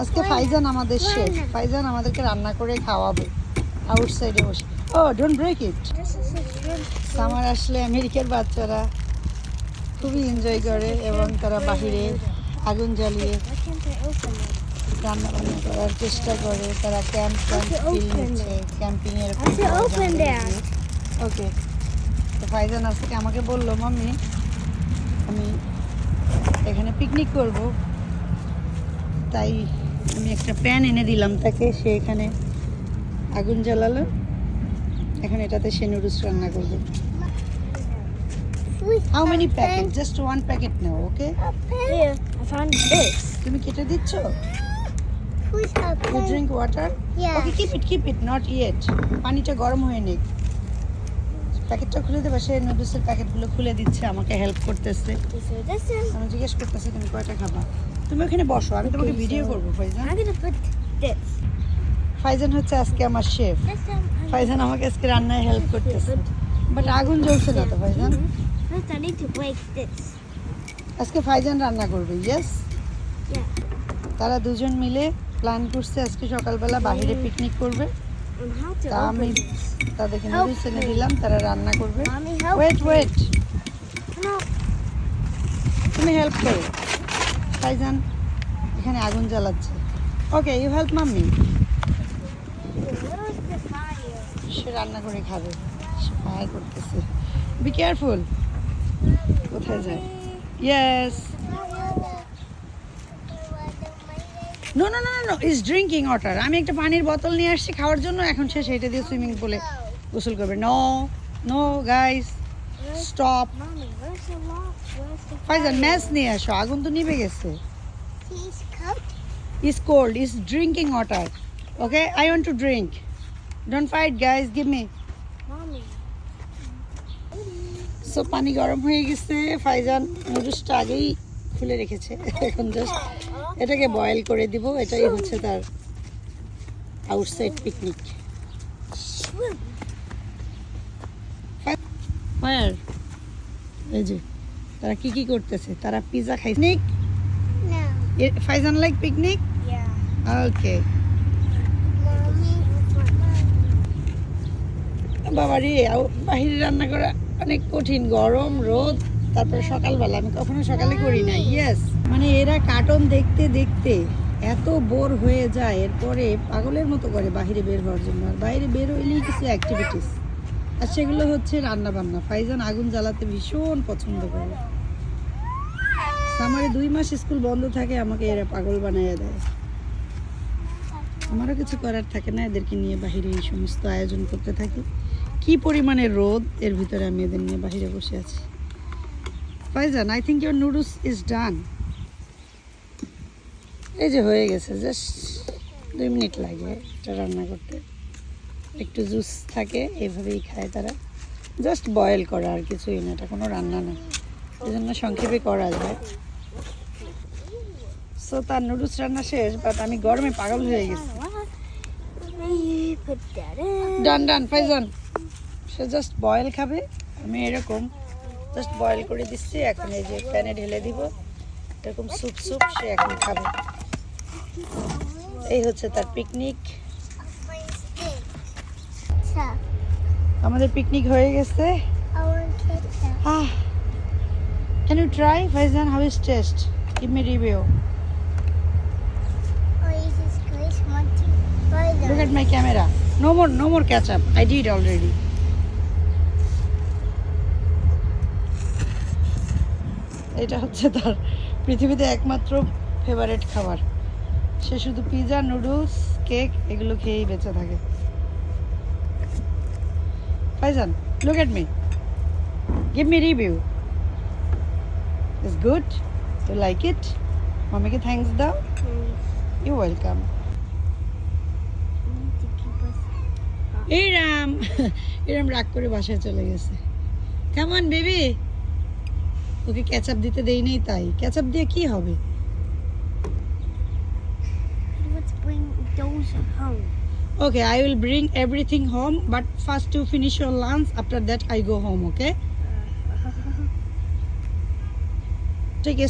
আজকে ফাইজান আমাদের শেফ। ফাইজান আমাদেরকে রান্না করে খাওয়াবে। আউটসাইডে বসে। ও ডোন্ট ব্রেক ইট. সামার আসলে আমেরিকার বাচ্চারা খুবই এনজয় করে এবং তারা বাহিরে আগুন জ্বালিয়ে? রান্না বান্না করার চেষ্টা করে। তারা ক্যাম্প নিচ্ছে। ক্যাম্পিং এর. ওকে তো ফাইজান আজকে আমাকে বলল মাম্মি আমি এখানে পিকনিক করব। তাই আমি একটা প্যান এনে দিলাম তাকে সে এখানে আগুন জ্বালালো। এখন এটাতে সে নুডলস রান্না করবে। How many packet just one packet now okay. তুমি কেটে দিচ্ছ? Drink water Yeah. Okay keep it keep it not yet পানিটা গরম হয়ে নিক। প্যাকেটটা খুলে দেবে সে নুডলসের প্যাকেটগুলো খুলে দিচ্ছে আমাকে হেল্প করতেছে. আমি জিজ্ঞেস করতেছি তুমি কয়টা খাবা? তুমি ওখানে বসো আমি তোমাকে ভিডিও করব ফাইজান। ফাইজান হচ্ছে আজকে আমার শেফ. I'm ফাইজান আমাকে আজকে রান্নায় হেল্প করতেছে। বাট আগুন জ্বলছে না তো ফাইজান. আজকে ফাইজান রান্না করবে ইয়েস তারা দুজন মিলে প্ল্যান করছে আজকে সকালবেলা বাইরে পিকনিক করবে। তা আমি তাদেরকে নুডলস এনে দিলাম তারা রান্না করবে। ওয়েট ওয়েট তুমি হেল্প করো। ফাইজান এখানে আগুন জ্বালাচ্ছে। Okay you help mummy? সে রান্না করে খাবে। সে ফায়ার করতেছে। বি কেয়ারফুল কোথায় যায়? Yes no no no no is drinking water আমি একটা পানির বোতল নিয়ে আসছি খাওয়ার জন্য, এখন সে সেটা দিয়ে সুইমিং পুলে গোসল করবে। No no guys stop Faiza mass নিয়ে আসো। আগুন তো নিভে গেছে। Is cold is drinking water okay I want to drink don't fight guys give me সব পানি গরম হয়ে গেছে। ফাইজান নুডুসটা আগেই খুলে রেখেছে। এখন জাস্ট এটাকে বয়েল করে দিব। এটাই হচ্ছে তার আউটসাইড পিকনিক. ফায়ার এই যে তারা কি কি করতেছে? তারা পিজা খাই picnic. Faizan like picnic okay Mommy. বাবা রে বাহিরে রান্না করা অনেক কঠিন। গরম রোদ। তারপরে সকালবেলা আমি কখনো সকালে করি না ইয়েস মানে এরা কার্টুন দেখতে দেখতে এত বোর হয়ে যায় এরপরে পাগলের মতো করে বাইরে বের হওয়ার জন্য। আর বাইরে বের হইলেই কিছু অ্যাক্টিভিটিস আর সেগুলো হচ্ছে রান্না বান্না ফাইজান আগুন জ্বালাতে ভীষণ পছন্দ করে। সামারে দুই মাস স্কুল বন্ধ থাকে আমাকে এরা পাগল বানিয়ে দেয়। আমারও কিছু করার থাকে না এদেরকে নিয়ে বাহিরে এই সমস্ত আয়োজন করতে থাকি। কি পরিমাণে রোদ এর ভিতরে আমি এদের নিয়ে বাহিরে বসে আছি। Faizan I think your noodles is done এই যে হয়ে গেছে জাস্ট দুই মিনিট লাগে এটা রান্না করতে। একটু জুস থাকে এভাবেই খায় তারা। জাস্ট বয়েল করা আর কিছুই না, এটা কোনো রান্না না। এই জন্য সংক্ষেপে করা যায়। সো তার নুডলস রান্না শেষ বাট আমি গরমে পাগল হয়ে গেছি. ডান ডান ফাইজান সে জাস্ট বয়েল খাবে, আমি এরকম জাস্ট বয়েল করে দিচ্ছি এখন এই যে প্যানে ঢেলে দিব। এরকম স্যুপ স্যুপ সে এখন খাবে। এই হচ্ছে তার পিকনিক আমাদের পিকনিক হয়ে গেছে। I ketchup. Ah can you try Faizan how is taste give me review Oh, Jesus Christ, want to try look that? At my camera no more no more catch এটা হচ্ছে তার পৃথিবীতে একমাত্র favourite খাবার। সে শুধু pizza noodles cake এগুলো খেয়েই বেঁচে থাকে। Faizan look at me give me review is good you like it মামিকে thanks দাও। ইউ ওয়েলকাম to এরাম এরাম রাগ করে বাসায় চলে গেছে। কেমন বেবি ওকে ক্যাচআপ দিতে দেই নেই তাই। ক্যাচআপ দিয়ে কি হবে? Let's bring everything home. Okay I will bring everything home but first to finish your lunch after that I go home okay take a